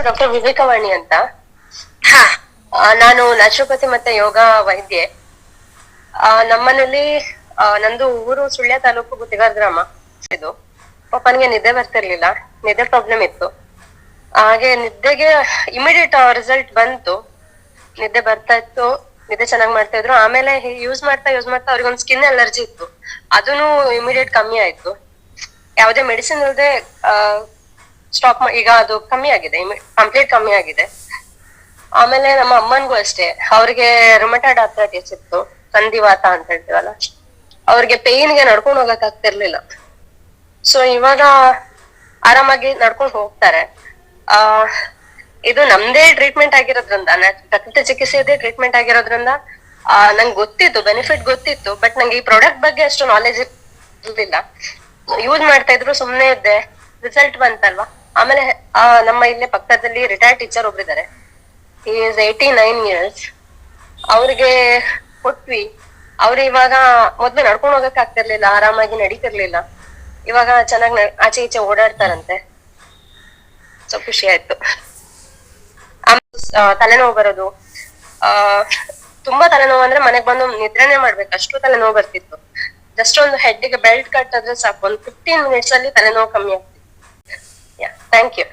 Doctor Vivekavani ಅಂತ. ಹಾ. ನಾನು ನ್ಯಾಚುರೋಪತಿ ಮತ್ತೆ ಯೋಗ ವೈದ್ಯೆ. ನಮ್ಮನೇಲಿ ನಂದು ಊರು ಸುಳ್ಯ ತಾಲೂಕು ಗುತ್ತಿಗಾರ್ ಗ್ರಾಮ. ಇದು. ಪಾಪನ್ಗೆ ನಿದ್ದೆ ಬರ್ತಿರ್ಲಿಲ್ಲ. ನಿದ್ದೆ ಪ್ರಾಬ್ಲಮ್ ಇತ್ತು. ಹಾಗೆ ನಿದ್ದೆಗೆ ಇಮಿಡಿಯೇಟ್ ರಿಸಲ್ಟ್ ಬಂತು. ನಿದ್ದೆ ಬರ್ತಾ ಇತ್ತು. ನಿದ್ದೆ ಚೆನ್ನಾಗಿ ಮಾಡ್ತಾ ಇದ್ರು. ಆಮೇಲೆ ಯೂಸ್ ಮಾಡ್ತಾ ಯೂಸ್ ಮಾಡ್ತಾ ಅವ್ರಿಗೊಂದು ಸ್ಕಿನ್ ಅಲರ್ಜಿ ಇತ್ತು. ಅದನ್ನು ಇಮಿಡಿಯೇಟ್ ಕಮ್ಮಿ ಆಯ್ತು. ಯಾವುದೇ ಮೆಡಿಸಿನ್ ಇಲ್ಲದೆ ಸ್ಟಾಪ್ ಈಗ ಅದು ಕಮ್ಮಿ ಆಗಿದೆ ಕಂಪ್ಲೀಟ್ ಕಮ್ಮಿ ಆಗಿದೆ. ಆಮೇಲೆ ನಮ್ಮ ಅಮ್ಮನ್ಗೂ ಅಷ್ಟೇ, ಅವ್ರಿಗೆ ರೊಮಟಾಯ್ಡ್ ಆರ್ಥರೈಟಿಸ್ ಇತ್ತು ಸಂಧಿವಾತ ಅಂತ ಹೇಳ್ತೀವಲ್ಲ? ಅವ್ರಿಗೆ ಪೇನ್ಗೆ ನಡ್ಕೊಂಡು ಹೋಗಕ್ ಆಗ್ತಿರ್ಲಿಲ್ಲ. ಸೊ ಇವಾಗ ಆರಾಮಾಗಿ ನಡ್ಕೊಂಡು ಹೋಗ್ತಾರೆ. ಆ, ಇದು ನಮ್ದೇ ಟ್ರೀಟ್ಮೆಂಟ್ ಆಗಿರೋದ್ರಿಂದ ಪ್ರಕೃತಿ ಚಿಕಿತ್ಸೆದೇ ಟ್ರೀಟ್ಮೆಂಟ್ ಆಗಿರೋದ್ರಿಂದ, ಆ, ನಂಗೆ ಗೊತ್ತಿತ್ತು ಬೆನಿಫಿಟ್ ಗೊತ್ತಿತ್ತು ಬಟ್ ನಂಗೆ ಈ ಪ್ರಾಡಕ್ಟ್ ಬಗ್ಗೆ ಅಷ್ಟು ನಾಲೆಜ್ ಇರ್ಲಿಲ್ಲ. ಯೂಸ್ ಮಾಡ್ತಾ ಇದ್ರು, ಸುಮ್ನೆ ಇದ್ದೆ. ರಿಸಲ್ಟ್ ಬಂತಲ್ವಾ? ಆಮೇಲೆ, ಆ, ನಮ್ಮ ಇಲ್ಲೇ ಪಕ್ಕದಲ್ಲಿ ರಿಟೈರ್ಡ್ ಟೀಚರ್ ಒಬ್ರಿದ್ದಾರೆ ಈಸ್ ಏಯ್ಟಿ ನೈನ್ ಇಯರ್ಸ್ ಅವ್ರಿಗೆ ಕೊಟ್ವಿ. ಅವ್ರು ಇವಾಗ ಮೊದ್ಲು ನಡ್ಕೊಂಡು ಹೋಗಕ್ ಆಗ್ತಿರ್ಲಿಲ್ಲ, ಆರಾಮಾಗಿ ನಡೀತಿರ್ಲಿಲ್ಲ. ಇವಾಗ ಚೆನ್ನಾಗಿ ಆಚೆ ಈಚೆ ಓಡಾಡ್ತಾರಂತೆ. ಸೊ ಖುಷಿ ಆಯ್ತು. ತಲೆನೋವು ಬರೋದು. ಆ, ತುಂಬಾ ತಲೆನೋವು ಅಂದ್ರೆ ಮನೆಗ್ ಬಂದು ನಿದ್ರೆನೆ ಮಾಡ್ಬೇಕು. ಅಷ್ಟು ತಲೆನೋವು ಬರ್ತಿತ್ತು. ಜಸ್ಟ್ ಒಂದು ಹೆಡ್ಗೆ ಬೆಲ್ಟ್ ಕಟ್ಟಿದ್ರೆ ಸಾಕು. ಒಂದು ಫಿಫ್ಟೀನ್ ಮಿನಿಟ್ಸ್ ಅಲ್ಲಿ ತಲೆನೋವು ಕಮ್ಮಿ ಆಗ್ತಿತ್ತು. Thank you.